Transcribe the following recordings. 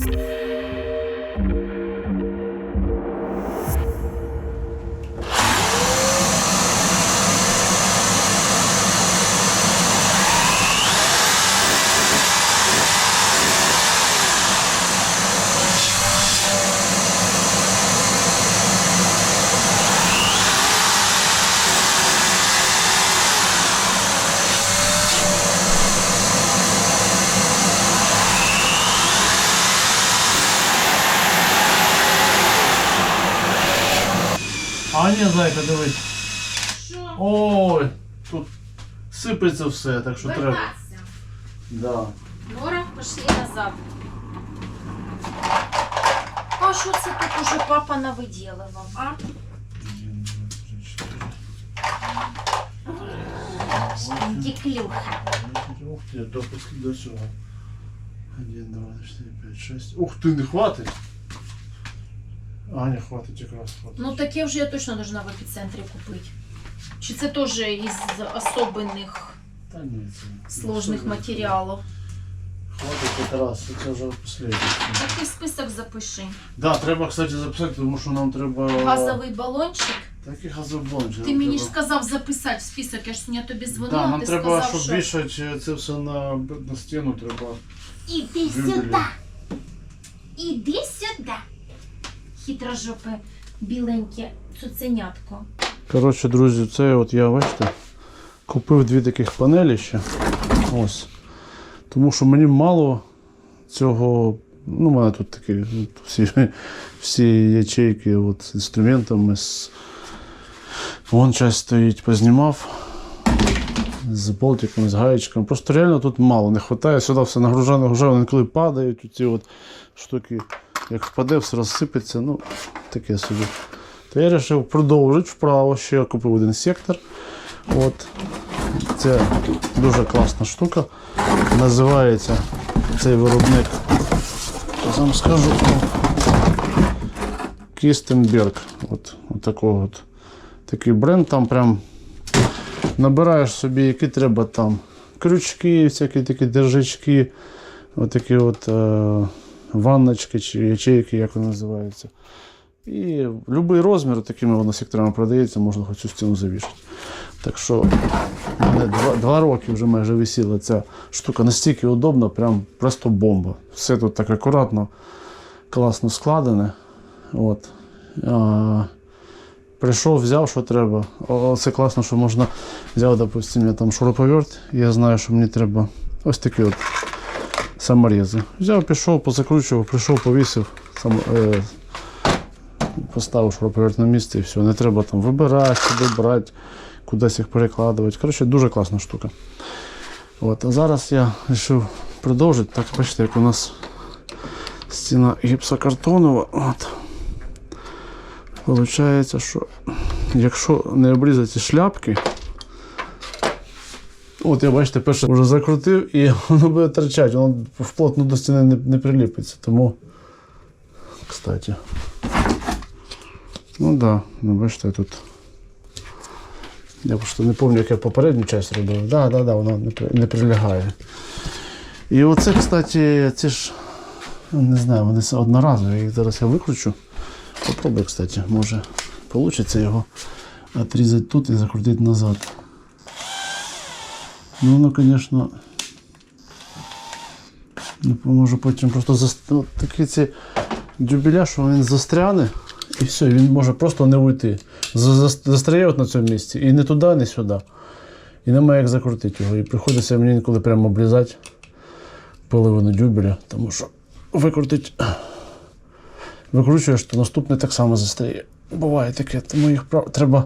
Música Аня, зайка, дивись. Що? Ой, тут сипеться все, так що треба. Вертатися. Да. Нора, пішли назад. А що це тут уже папа навиділував, а? Один, два, три, чотири. Діклюха. Ух ти, до, пос- до цього. Один, два, три, чотири, п'ять, шесть. Ух ти, не хватить. Аня, хватить якраз хватить. Ну таке вже я точно должна в епіцентрі купити. Чи це теж із особливих Та ні, це сложних це- матеріалів? Хватить якраз, це вже останнє. Такий список запиши. Да, треба, кстати, записати, тому що нам треба... Газовий балончик. Такий газобончик. Ти мені ж сказав записати в список, я ж сьогодні тобі Да, дзвонила, нам ти треба, сказав, щоб що... вішати це все на, на стіну, треба. Іди сюди. Іди сюди. Хитрожопе, біленьке цуценятко. Коротше, друзі, це от я, бачите, купив дві таких панелі ще. Ось. Тому що мені мало цього. Ну, у мене тут такі ну, всі, всі ячейки от, з інструментами. З... Вон часть стоїть, познімав. З болтиками, з гаєчками. Просто реально тут мало не вистачає. Сюди все нагружаю, нагружаю, вони коли падають, ці от штуки, як впаде, все розсипеться. Ну, таке собі. То я вирішив продовжити вправо. Ще я купив один сектор. От. Це дуже класна штука. Називається цей виробник. Я вам скажу. Кістенберг. От, от такого от. Такий бренд там прям набираєш собі, які треба там крючки, всякі такі держачки, отакі от е, ванночки чи ячейки, як вони називаються. І будь-який розмір такими воно секторами продається, можна хоч цю стіну завішати. Так що мене два, два роки вже майже висіла ця штука настільки удобна, прям просто бомба. Все тут так акуратно, класно складене. От. А, прийшов, взяв, що треба. О, це класно, що можна взяв, допустим, я там шуруповерт, я знаю, що мені треба ось такі от саморези. Взяв, пішов, позакручував, прийшов, повісив. Сам, е, поставив шуруповерт на місце і все. Не треба там вибирати, сюди брати, кудись їх перекладувати. Коротше, дуже класна штука. От, а зараз я вирішив продовжити. Так, бачите, як у нас стіна гіпсокартонова. От. Получається, що якщо не обрізати шляпки, от я бачите, перше вже закрутив і воно буде торчати, воно вплотно до стіни не, не приліпиться. Тому, кстати. Ну да, ну бачите, тут. Я просто не пам'ятаю, як я попередню часть робив. Да, да, да, воно не, не прилягає. І оце, кстати, ці ж, не знаю, вони одноразові. Їх зараз я викручу. Попробую, кстати, може вийде його отрізати тут і закрутити назад. Ну, воно, звісно, не потім просто заст... ну, такі ці дюбеля, що він застряне і все, він може просто не уйти. За- за- Застряє от на цьому місці і не туди, не сюди. І немає як закрутити його. І приходиться мені інколи прямо обрізати половину дюбеля, тому що викрутить викручуєш, то наступний так само застряє. Буває таке, тому їх прав... треба.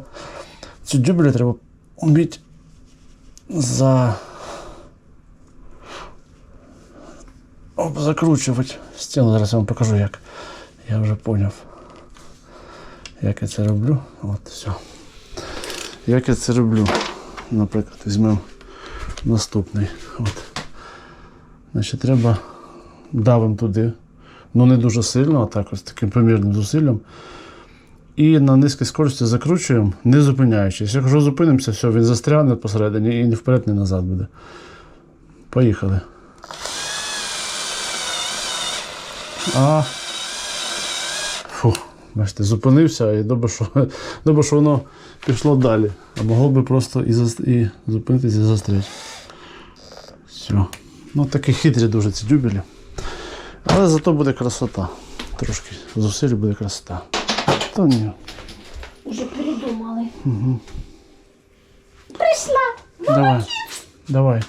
Цю дюбелі треба вміти за. Закручувати стіну. Зараз я вам покажу, як. Я вже зрозумів, як я це роблю. От, все. Як я це роблю. Наприклад, візьмемо наступний. От. Значить, треба давимо туди ну не дуже сильно, а так ось таким помірним зусиллям. І на низькій скорості закручуємо, не зупиняючись. Якщо зупинимося, все, він застрягне посередині і ні вперед, ні назад буде. Поїхали. А. Фу, бачите, зупинився і добре, що, добре, що воно пішло далі. А могло би просто і, зас- і зупинитися і застряти. Все. Ну такі хитрі дуже ці дюбелі. Але зато буде красота. Трошки зусиль буде красота. Та ні. Уже придумали. Давай. Давай.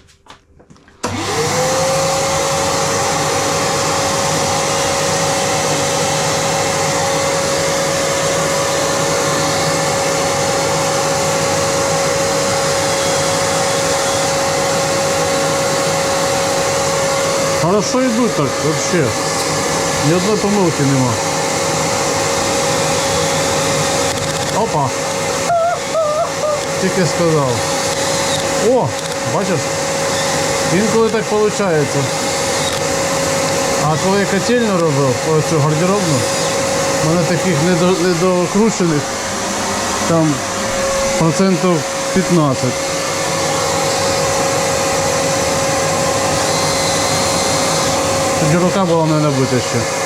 Хорошо йдуть так, вообще. Ні одної помилки нема. Опа. Тільки сказав. О, бачиш? Інколи так виходить. А коли я котельню робив, оцю гардеробну, в мене таких недо- недокручених там процентів 15. Тоді рука була не набита ще.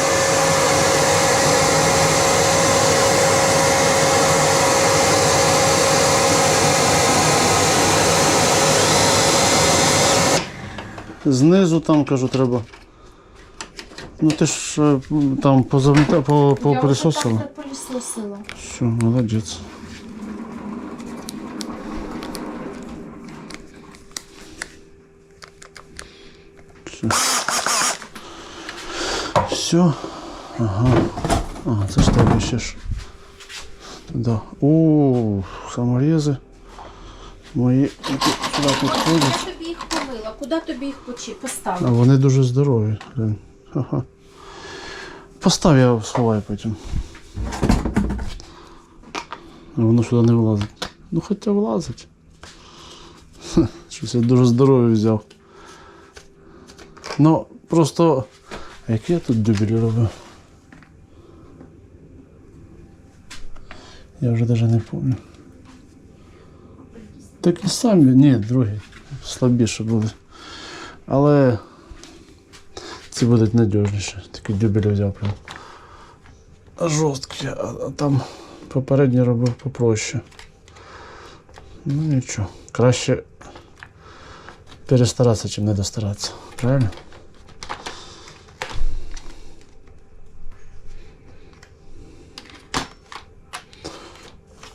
Знизу там, кажу, треба. Ну ти ж е, там позавіта, по, по Я пилісосила. вже. Все, молодець. Все. Все. Ага. А, це ж тебе ще ж. Да. О, саморези. Мої сюди підходять. Я тобі їх помила. Куди тобі їх почи- А вони дуже здорові. Ага. Постав, я сховаю потім. А Воно сюди не влазить. Ну хоча влазить. Щось я дуже здоровий взяв. Ну, просто. А які я тут дюбелі робив? Я вже навіть не пам'ятаю. Такі самі, ні, другі. Слабіше були. Але ці будуть надіжніші. Такі дюбелі взяв прям. Жорсткі, а там попередній робив попроще. Ну нічого. Краще перестаратися, чим не достаратися. Правильно?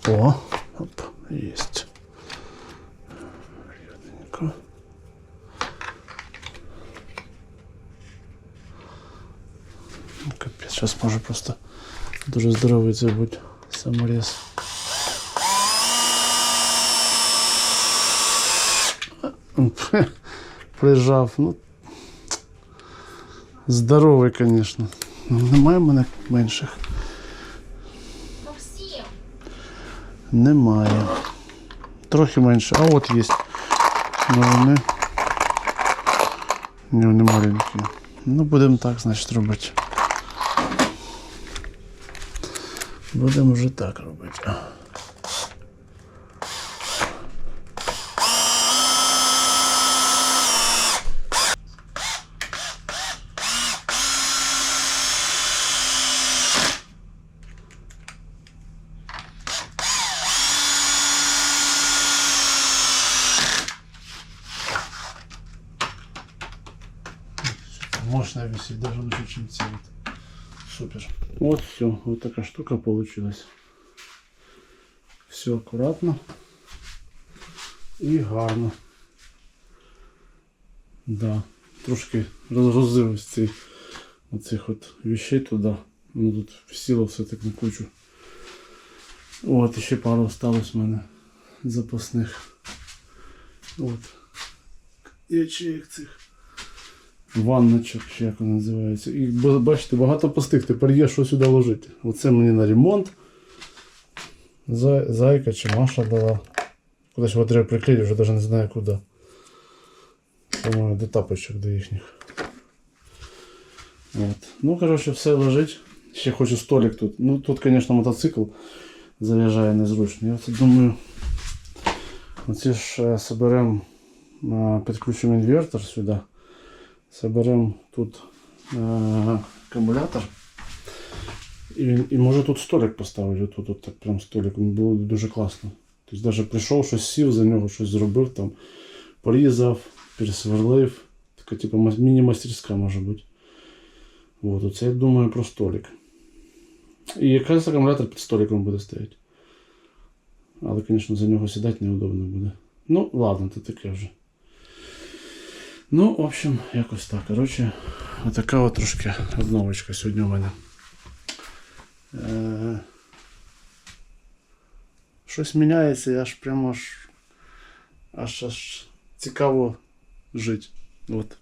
О, оп, есть. Зараз може просто дуже здоровий це бути саморез. Прижав, ну. Здоровий, звісно. Ну, немає в мене менших. Немає. Трохи менше. А от є. Ну вони. Ні, вони маленькі. Ну, будемо так, значить, робити. Будемо вже так робити. Мощная висит, даже лучше, чем цвет. Супер. Вот все, вот такая штука получилась. Все аккуратно і гарно. Да. Трошки розгрузив ось оцих от вещей туди. Ну тут сіло все так на кучу. От, ще пару осталось в мене запасних. От. Ячеїк цих ванночок, чи як вони називаються. І бачите, багато пустих. Тепер є що сюди ложити. Оце мені на ремонт. Зай- Зайка чи Маша дала. Кудись його треба приклеїти, вже навіть не знаю куди. По-моєму, до тапочок до їхніх. От. Ну, коротше, все лежить. Ще хочу столик тут. Ну, тут, звісно, мотоцикл заїжджає незручно. Я це думаю. Оці ж е, соберемо, підключимо інвертор сюди. Соберемо тут е, акумулятор. І, і може тут столик поставити, тут от так прям столик, було дуже класно. Тобто навіть прийшов, щось сів за нього, щось зробив там, порізав, пересверлив. Така типу міні-мастерська може бути. От, оце я думаю про столик. І якраз акумулятор під столиком буде стояти. Але, звісно, за нього сідати неудобно буде. Ну, ладно, це таке вже. Ну, в общем, якось так. Коротше, отака от трошки обновочка сьогодні у мене. Е, Щось міняється, я аж прямо аж, аж, аж цікаво жити. От.